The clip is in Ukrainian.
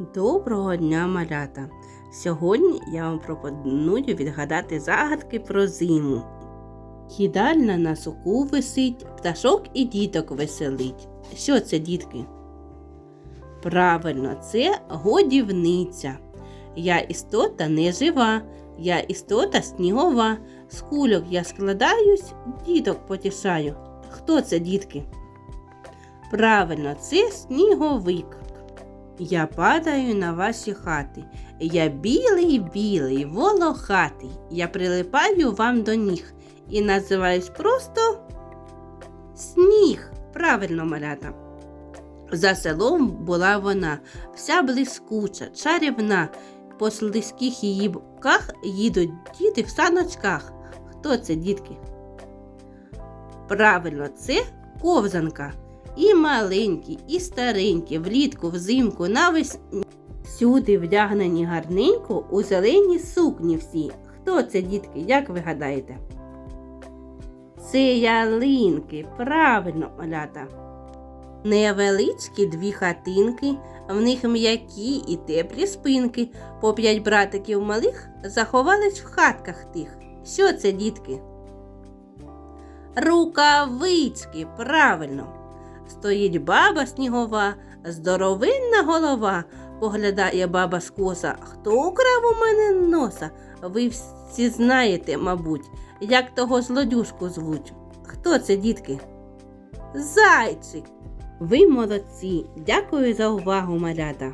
Доброго дня, малята! Сьогодні я вам пропоную відгадати загадки про зиму. Їдальна на суку висить, пташок і діток веселить. Що це, дітки? Правильно, це годівниця. Я істота не жива, я істота снігова. З кульок я складаюсь, діток потішаю. Хто це, дітки? Правильно, це сніговик. Я падаю на ваші хати. Я білий, білий, волохатий. Я прилипаю вам до ніг і називаюсь просто сніг. Правильно, малята. За селом була вона, вся блискуча, чарівна. По слизьких її боках їдуть діти в саночках. Хто це, дітки? Правильно, це ковзанка. І маленькі, і старенькі, влітку, взимку, навесні. Всюди вдягнені гарненько у зелені сукні всі. Хто це, дітки, як ви гадаєте? Це ялинки, правильно, малята. Невеличкі дві хатинки, в них м'які і теплі спинки. По п'ять братиків малих заховались в хатках тих. Що це, дітки? Рукавички, правильно. Стоїть баба снігова, здоровинна голова. Поглядає баба скоса. Хто украв у мене носа? Ви всі знаєте, мабуть, як того злодюшку звуть. Хто це, дітки? Зайчик. Ви молодці. Дякую за увагу, малята.